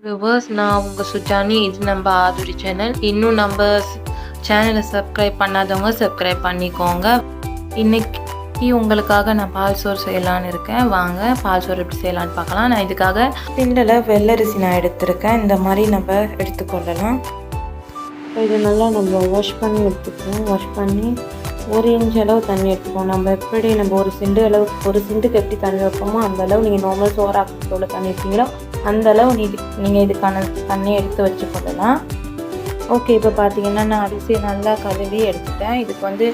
Viewers நான் உங்கள் சுஜானி. இது நம்ம ஆதுரி சேனல் இன்னும் நம்ம சேனலை சப்ஸ்கிரைப் பண்ணாதவங்க சப்ஸ்கிரைப் பண்ணிக்கோங்க. இன்னைக்கு உங்களுக்காக நான் பால் சோறு செய்யலான்னு இருக்கேன். வாங்க பால் சோறு எப்படி செய்யலான்னு பார்க்கலாம். நான் இதுக்காக திண்டலை வெள்ளரிசி நான் எடுத்திருக்கேன். இந்த மாதிரி நம்ம எடுத்துக்கொள்ளலாம் இப்போ நல்லா நம்ம வாஷ் பண்ணி எடுத்துக்கணும். வாஷ் பண்ணி ஒரு இன்ச் அளவு தண்ணி எடுத்துக்கோம் நம்ம எப்படி நம்ம ஒரு சிண்டு அளவு ஒரு சிண்டுக்கு எப்படி தண்ணி வைப்போமோ அந்த அளவு நீங்கள் நார்மல் சோறாக்கத்தோட தண்ணி வைப்பீங்களோ அந்தளவு நீ நீங்கள் இதுக்கான தண்ணியை எடுத்து வச்சுக்கொள்ளலாம் ஓகே இப்போ பார்த்தீங்கன்னா நான் அரிசி நல்லா கழுவி எடுத்துட்டேன். இதுக்கு வந்து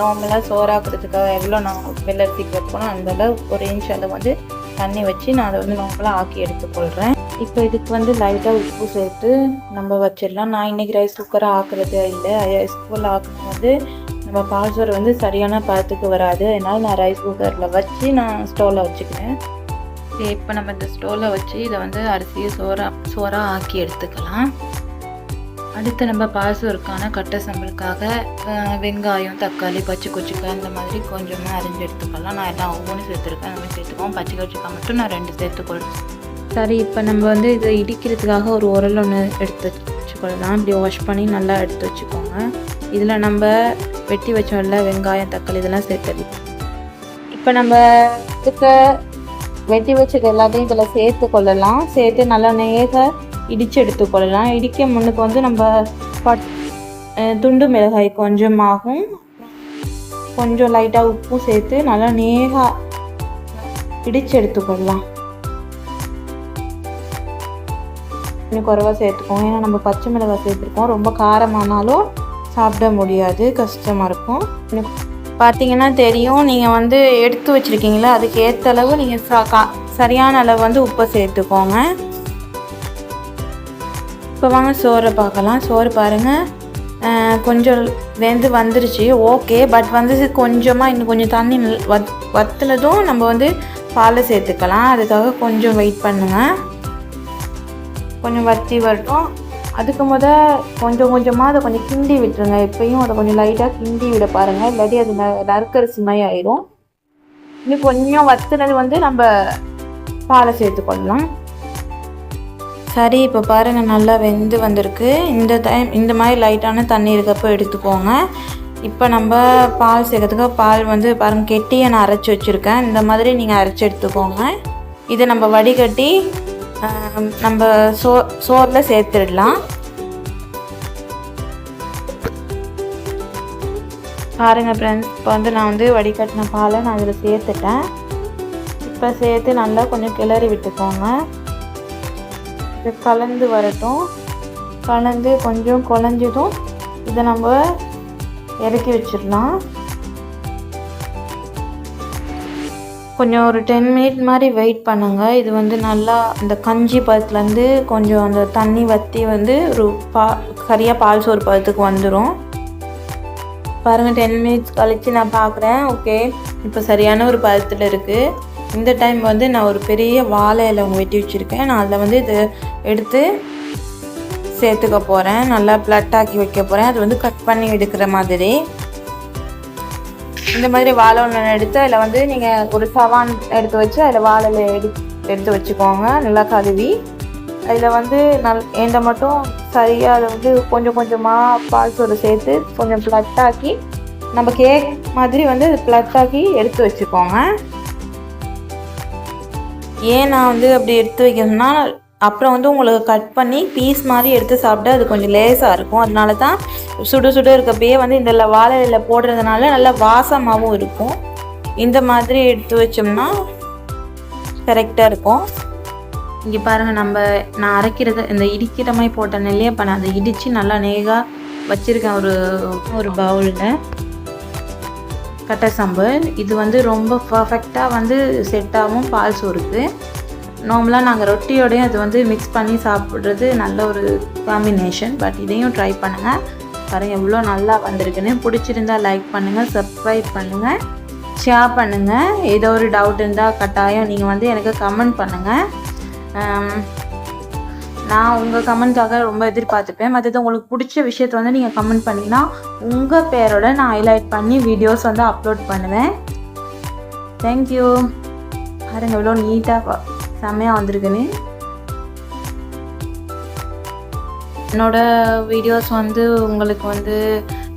நார்மலாக சோறாக்குறதுக்காக எவ்வளோ நான் வெள்ளரிசிக்கு வைப்போனோ அந்த அளவு ஒரு இன்ச் அளவு வந்து தண்ணி வச்சு நான் அதை வந்து நார்மலாக ஆக்கி எடுத்துக்கொள்கிறேன் இப்போ இதுக்கு வந்து லைட்டாக உப்பு சேர்த்து நம்ம வச்சிடலாம். நான் இன்றைக்கி ரைஸ் குக்கரை ஆக்குறது இல்லை. ரைஸ் குக்கரில் ஆக்குறது வந்து நம்ம பால் சோறு வந்து சரியான பதத்துக்கு வராது. அதனால் நான் ரைஸ் குக்கரில் வச்சு நான் ஸ்டவ்வில் வச்சுக்கிறேன். இப்போ நம்ம இந்த ஸ்டோவில் வச்சு இதை வந்து அரிசியை சோறா சோறாக ஆக்கி எடுத்துக்கலாம். அடுத்து நம்ம பாசூருக்கான கட்டை சம்பளுக்காக வெங்காயம் தக்காளி பச்சை கொச்சிக்காய் இந்த மாதிரி கொஞ்சமாக அரிஞ்சு எடுத்துக்கலாம். நான் எல்லாம் ஒவ்வொன்றும் சேர்த்துருக்கேன். அந்த மாதிரி சேர்த்துக்குவோம். பச்சை கொச்சிக்காய் மட்டும் நான் ரெண்டு சேர்த்துக்கொள்வேன் சரி இப்போ நம்ம வந்து இதை இடிக்கிறதுக்காக ஒரு உரல் ஒன்று எடுத்து வச்சுக்கொள்ளலாம். இப்படி வாஷ் பண்ணி நல்லா எடுத்து வச்சுக்கோங்க. இதில் நம்ம வெட்டி வச்சோம்ல வெங்காயம் தக்காளி இதெல்லாம் சேர்த்துடலாம் இப்போ நம்ம இதுக்கு வெட்டி வச்சது எல்லாத்தையும் இதில் சேர்த்து கொள்ளலாம். சேர்த்து நல்லா நேக இடித்து எடுத்துக்கொள்ளலாம் இடிக்க முன்னுக்கு வந்து நம்ம பட் துண்டு மிளகாய் கொஞ்சமாகும் கொஞ்சம் லைட்டாக உப்பும் சேர்த்து நல்லா நேகாக இடித்து எடுத்துக்கொள்ளலாம் இன்னும் குறைவா சேர்த்துக்கோங்க. ஏன்னா நம்ம பச்சை மிளகாய் சேர்த்துருக்கோம். ரொம்ப காரமானாலும் சாப்பிட முடியாது. கஷ்டமாக இருக்கும். இன்னும் பார்த்தீங்கன்னா தெரியும். நீங்கள் வந்து எடுத்து வச்சுருக்கீங்களா? அதுக்கு ஏற்ற அளவு நீங்கள் ச கா- சரியான அளவு வந்து உப்பை சேர்த்துக்கோங்க. இப்போ வாங்க சோறை பார்க்கலாம். சோறு பாருங்கள் கொஞ்சம் வெந்து வந்துருச்சு. ஓகே பட் வந்து கொஞ்சமாக இன்னும் கொஞ்சம் தண்ணி வத் வத்துனதும் நம்ம வந்து பாலை சேர்த்துக்கலாம். அதுக்காக கொஞ்சம் வெயிட் பண்ணுங்கள் கொஞ்சம் வத்தி வரட்டும். அதுக்கு முத கொஞ்சம் கொஞ்சமாக அதை கொஞ்சம் கிண்டி விட்டுருங்க. எப்பயும் அதை கொஞ்சம் லைட்டாக கிண்டி விட பாருங்கள் இல்லாட்டி அது ந- நறுக்கரிசி மாதிரி ஆயிடும் இன்னும் கொஞ்சம் வத்துனது வந்து நம்ம பாலை சேர்த்துக்கொள்ளலாம் சரி இப்போ பாருங்கள் நல்லா வெந்து வந்திருக்கு. இந்த டைம் இந்த மாதிரி லைட்டான தண்ணி இருக்கப்போ எடுத்துக்கோங்க. இப்போ நம்ம பால் சேர்க்கறதுக்கு பால் வந்து பாருங்கள் கெட்டியை நான் அரைச்சி வச்சுருக்கேன். இந்த மாதிரி நீங்கள் அரைச்சி எடுத்துக்கோங்க. இதை நம்ம வடிகட்டி நம்ம சோ சோறில் சேர்த்துடலாம். பாருங்கள் ஃப்ரெண்ட்ஸ் இப்போ வந்து நான் வந்து வடிகட்டின பாலை நான் அதில் சேர்த்துட்டேன். இப்போ சேர்த்து நல்லா கொஞ்சம் கிளறி விட்டுக்கோங்க. இது கலந்து வரட்டும். கலந்து கொஞ்சம் குழஞ்சதும் இதை நம்ம இறக்கி வச்சிடலாம். கொஞ்சம் ஒரு டென் மினிட் மாதிரி வெயிட் பண்ணுங்கள் இது வந்து நல்லா அந்த கஞ்சி பதத்துலேருந்து கொஞ்சம் அந்த தண்ணி வற்றி வந்து ஒரு பா சரியாக பால் சோறு பதத்துக்கு வந்துடும் பாருங்கள் டென் மினிட்ஸ் கழித்து நான் பார்க்குறேன் ஓகே இப்போ சரியான ஒரு பதத்தில் இருக்குது இந்த டைம் வந்து நான் ஒரு பெரிய வாழை இலை வெட்டி வச்சுருக்கேன். நான் அதில் வந்து இது எடுத்து சேர்த்துக்க போகிறேன் நல்லா ப்ளட்டாக்கி வைக்க போகிறேன் அது வந்து கட் பண்ணி எடுக்கிற மாதிரி. இந்த மாதிரி வாழை ஒன்று எடுத்து அதில் வந்து நீங்கள் ஒரு சவான் எடுத்து வச்சு அதில் வாழையில எடு எடுத்து வச்சுக்கோங்க. நல்லா கழுவி. அதில் வந்து நல் எந்த மட்டும் சரியாக அதை வந்து கொஞ்சம் கொஞ்சமாக பால் சோறு சேர்த்து கொஞ்சம் ஃப்ளட்டாக்கி நம்ம கேக் மாதிரி வந்து ப்ளட் ஆக்கி எடுத்து வச்சுக்கோங்க. ஏன் நான் வந்து அப்படி எடுத்து வைக்கணும்னா அப்புறம் வந்து உங்களுக்கு கட் பண்ணி பீஸ் மாதிரி எடுத்து சாப்பிட்டா அது கொஞ்சம் லேசாக இருக்கும். அதனால தான் சுடு சுடு இருக்கப்பயே வந்து இந்த வாழை இலையில் போடுறதுனால நல்லா வாசமாகவும் இருக்கும். இந்த மாதிரி எடுத்து வச்சோம்னா கரெக்டாக இருக்கும். இங்கே பாருங்கள் நம்ம நான் அரைக்கிறது இந்த இடிக்கிற மாதிரி போட்டேன் இல்லையா இப்போ நான் அதை இடித்து நல்லா நேகாக வச்சுருக்கேன். ஒரு ஒரு பவுலில் கட்டை சாம்பல் இது வந்து ரொம்ப பர்ஃபெக்டாக வந்து செட்டாகவும் பால் சோறுக்கு. நார்மலாக நாங்கள் ரொட்டியோடையும் அது வந்து மிக்ஸ் பண்ணி சாப்பிட்றது நல்ல ஒரு காம்பினேஷன் பட் இதையும் ட்ரை பண்ணுங்கள் பாருங்கள் எவ்வளோ நல்லா வந்திருக்குன்னு. பிடிச்சிருந்தா லைக் பண்ணுங்கள் சப்ஸ்கிரைப் பண்ணுங்கள் ஷேர் பண்ணுங்கள் ஏதோ ஒரு டவுட் இருந்தால் கட்டாயம் நீங்கள் வந்து எனக்கு கமெண்ட் பண்ணுங்கள் நான் உங்கள் கமெண்ட்காக ரொம்ப எதிர்பார்த்துப்பேன். மற்றது உங்களுக்கு பிடிச்ச விஷயத்த வந்து நீங்கள் கமெண்ட் பண்ணிங்கன்னா உங்கள் பேரோட நான் ஹைலைட் பண்ணி வீடியோஸ் வந்து அப்லோட் பண்ணுவேன். தேங்க்யூ பாருங்கள் எவ்வளோ நீட்டாக செம்மையாக வந்திருக்குன்னு. என்னோடய வீடியோஸ் வந்து உங்களுக்கு வந்து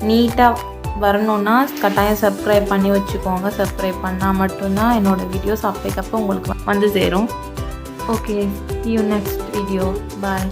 நீட்டாக வரணுன்னா கட்டாயம் சப்ஸ்கிரைப் பண்ணி வச்சுக்கோங்க. சப்ஸ்கிரைப் பண்ணால் மட்டும்தான் என்னோடய வீடியோஸ் அப்போக்கப்போ உங்களுக்கு வந்து சேரும். Okay you next video bye